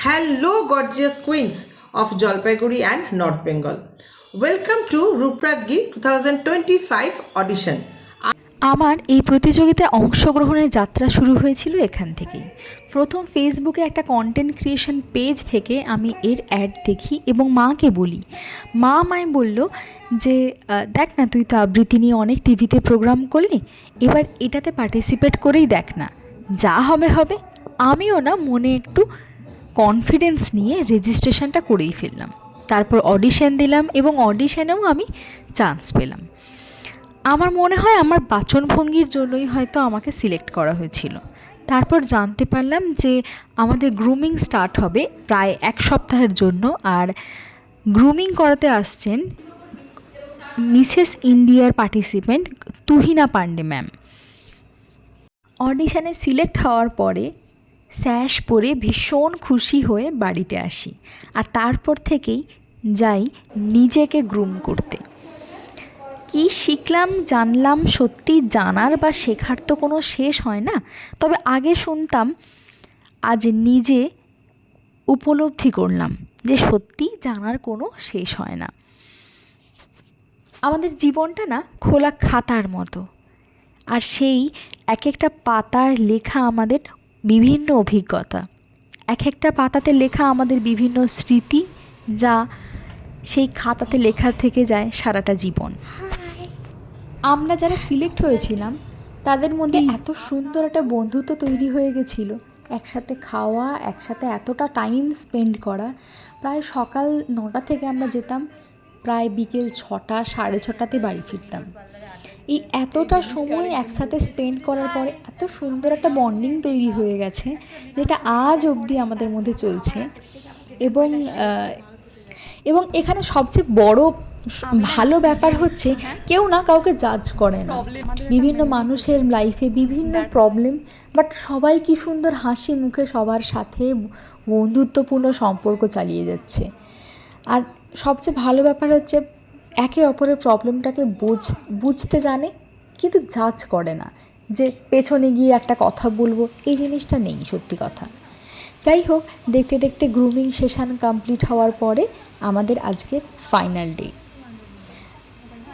Hello, gorgeous queens of Jalpaiguri and North Bengal. To to Rupraggi 2025 audition. আমার এই প্রতিযোগিতায় অংশগ্রহণের যাত্রা শুরু হয়েছিল এখান থেকেই প্রথম ফেসবুকে একটা কন্টেন্ট ক্রিয়েশন পেজ থেকে আমি এর অ্যাড দেখি এবং মাকে বলি মা আমায় বলল যে দেখ না তুই তো আবৃত্তি নিয়ে অনেক টিভিতে প্রোগ্রাম করলি এবার এটাতে পার্টিসিপেট করেই দেখ না যা হবে হবে আমিও না মনে একটু কনফিডেন্স নিয়ে রেজিস্ট্রেশনটা করেই ফেললাম। তারপর অডিশন দিলাম এবং অডিশনেও আমি চান্স পেলাম। আমার মনে হয় আমার বাচনভঙ্গির জন্যই হয়তো আমাকে সিলেক্ট করা হয়েছিল। তারপর জানতে পারলাম যে আমাদের গ্রুমিং স্টার্ট হবে প্রায় এক সপ্তাহের জন্য আর গ্রুমিং করাতে আসছেন মিসেস ইন্ডিয়ার পার্টিসিপেন্ট তুহিনা পাণ্ডে ম্যাম। অডিশানে সিলেক্ট হওয়ার পরে স্যাশ পরে ভীষণ খুশি হয়ে বাড়িতে আসি আর তারপর থেকেই যাই নিজেকে গ্রুম করতে। কি শিখলাম, জানলাম, সত্যি জানার বা শেখার তো কোনো শেষ হয় না। তবে আগে শুনতাম, আজ নিজে উপলব্ধি করলাম যে সত্যি জানার কোনো শেষ হয় না। আমাদের জীবনটা না খোলা খাতার মতো। আর সেই এক একটা পাতার লেখা আমাদের বিভিন্ন অভিজ্ঞতা। এক একটা পাতাতে লেখা আমাদের বিভিন্ন স্মৃতি যা সেই খাতাতে লেখা থেকে যায় সারাটা জীবন। আমরা যারা সিলেক্ট হয়েছিলাম, তাদের মধ্যে এত সুন্দর একটা বন্ধুত্ব তৈরি হয়ে গেছিল। একসাথে খাওয়া, একসাথে এতটা টাইম স্পেন্ড করা। প্রায় সকাল নটা থেকে আমরা যেতাম, প্রায় বিকেল ছটা, সাড়ে ছটাতে বাড়ি ফিরতাম। এই এতটা সময় একসাথে স্পেন্ড করার পরে এত সুন্দর একটা বন্ডিং তৈরি হয়ে গেছে, যেটা আজ অবধি আমাদের মধ্যে চলছে। এবং এবং এখানে সবচেয়ে বড় ভালো ব্যাপার হচ্ছে, কেউ না কাউকে জাজ করে না। বিভিন্ন মানুষের লাইফে বিভিন্ন প্রবলেম বাট সবাই কি সুন্দর হাসি মুখে সবার সাথে বন্ধুত্বপূর্ণ সম্পর্ক চালিয়ে যাচ্ছে। আর সবচেয়ে ভালো ব্যাপার হচ্ছে একে অপরের প্রবলেমটাকে বুঝ, বুঝতে জানে, কিন্তু জাজ করে না যে পেছনে গিয়ে একটা কথা বলব, এই জিনিসটা নেই সত্যি কথা। যাই হোক, দেখতে দেখতে গ্রুমিং সেশন কমপ্লিট হওয়ার পরে আমাদের আজকে ফাইনাল ডে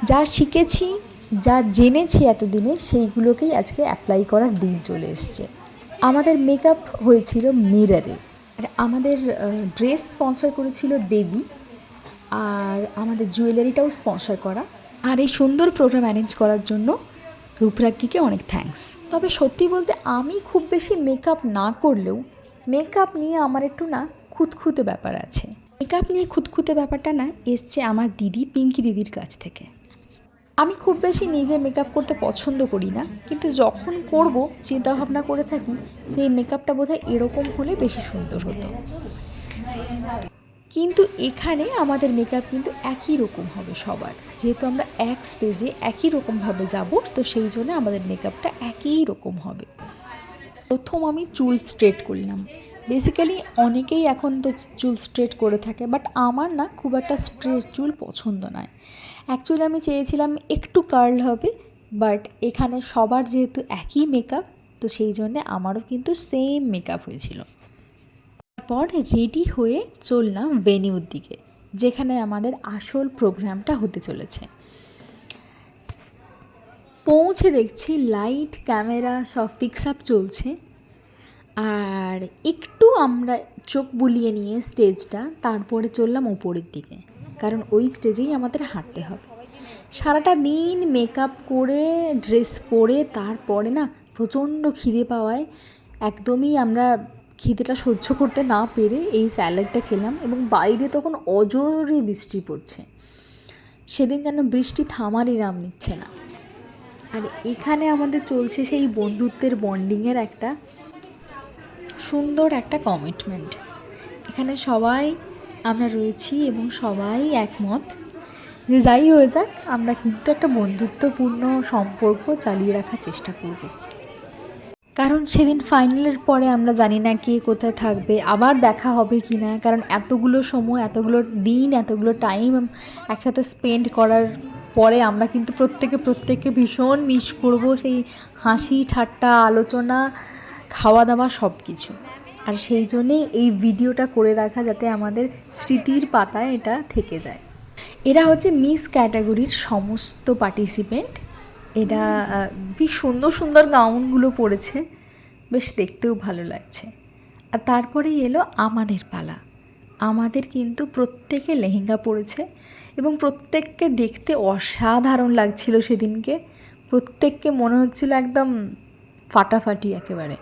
যা শিখেছি, যা জেনেছি এতদিনে, সেইগুলোকেই আজকে অ্যাপ্লাই করার দিন চলে এসছে। আমাদের মেকআপ হয়েছিল মিরারে আর আমাদের ড্রেস স্পন্সর করেছিল দেবী। আর আমাদের জুয়েলারিটাও স্পন্সর করা। আর এই সুন্দর প্রোগ্রাম অ্যারেঞ্জ করার জন্য রূপরাজ্ঞীকে অনেক থ্যাঙ্কস তবে সত্যি বলতে আমি খুব বেশি মেকআপ না করলেও মেকআপ নিয়ে আমার একটু না খুঁতখুঁতে ব্যাপার আছে। মেকআপ নিয়ে খুঁতখুঁতে ব্যাপারটা না এসছে আমার দিদি, পিঙ্কি দিদির কাছ থেকে। আমি খুব বেশি নিজে মেকআপ করতে পছন্দ করি না, কিন্তু যখন করব, চিন্তাভাবনা করে থাকি যে এই মেকআপটা বোধহয় এরকম হলে বেশি সুন্দর হতো। কিন্তু এখানে আমাদের মেকআপ কিন্তু একই রকম হবে সবার। যেহেতু আমরা এক স্টেজে একই রকমভাবে যাব, তো সেই জন্য আমাদের মেকআপটা একই রকম হবে। প্রথম আমি চুল স্ট্রেট করলাম। বেসিক্যালি অনেকেই এখন তো চুল স্ট্রেট করে থাকে বাট আমার না খুব একটা স্ট্রেট চুল পছন্দ নয়। অ্যাকচুয়ালি আমি চেয়েছিলাম একটু কার্ল হবে বাট এখানে সবার যেহেতু একই মেকআপ তো সেই জন্যে আমারও কিন্তু সেম মেকআপ হয়েছিল। তারপর রেডি হয়ে চললাম ভেনিউর দিকে, যেখানে আমাদের আসল প্রোগ্রামটা হতে চলেছে। পৌঁছে দেখছি লাইট ক্যামেরা সব ফিক্স আপ চলছে। আর একটু আমরা চোখ বুলিয়ে নিয়ে স্টেজটা তারপরে চললাম ওপরের দিকে, কারণ ওই স্টেজেই আমাদের হাঁটতে হবে। সারাটা দিন মেকআপ করে ড্রেস পরে, তারপরে না প্রচণ্ড খিদে পাওয়ায় একদমই আমরা খিদেটা সহ্য করতে না পেরে এই স্যালাডটা খেলাম এবং বাইরে তখন অজোরে বৃষ্টি পড়ছে। সেদিন যেন বৃষ্টি থামারই নাম নিচ্ছে না। আর এখানে আমাদের চলছে সেই বন্ধুত্বের বন্ডিংয়ের একটা সুন্দর একটা কমিটমেন্ট এখানে সবাই আমরা রয়েছি এবং সবাই একমত যে যাই হয়ে যাক, আমরা কিন্তু একটা বন্ধুত্বপূর্ণ সম্পর্ক চালিয়ে রাখার চেষ্টা করব। কারণ সেদিন ফাইনালের পরে আমরা জানি না কে কোথায় থাকবে, আবার দেখা হবে কি না, কারণ এতগুলো সময়, এতগুলো দিন, এতগুলো টাইম একসাথে স্পেন্ড করার পরে আমরা কিন্তু প্রত্যেকে, প্রত্যেককে ভীষণ মিস করব সেই হাসি, ঠাট্টা, আলোচনা খাওয়া দাওয়া সব কিছু আর সেই জন্যেই এই ভিডিওটা করে রাখা যাতে আমাদের স্মৃতির পাতায় এটা থেকে যায়। এরা হচ্ছে মিস ক্যাটাগরির সমস্ত পার্টিসিপেন্ট এরা বেশ সুন্দর সুন্দর গাউনগুলো পরেছে বেশ দেখতেও ভালো লাগছে। আর তারপরেই এলো আমাদের পালা। আমাদের কিন্তু প্রত্যেকে লেহেঙ্গা পরেছে এবং প্রত্যেককে দেখতে অসাধারণ লাগছিল সেদিনকে। প্রত্যেককে মনে হচ্ছিল একদম ফাটাফাটি একেবারে।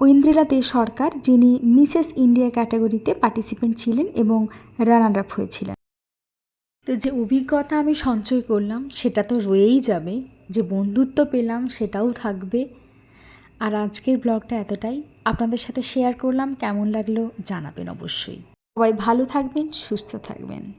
ঐন্দ্রিলা দে সরকার যিনি মিসেস ইন্ডিয়া ক্যাটাগরিতে পার্টিসিপেন্ট ছিলেন এবং রানার আপ হয়েছিলেন। তো যে অভিজ্ঞতা আমি সঞ্চয় করলাম সেটা তো রয়েই যাবে। যে বন্ধুত্ব পেলাম সেটাও থাকবে। আর আজকের ব্লগটা এতটাই। আপনাদের সাথে শেয়ার করলাম। কেমন লাগল জানাবেন অবশ্যই। সবাই ভালো থাকবেন সুস্থ থাকবেন।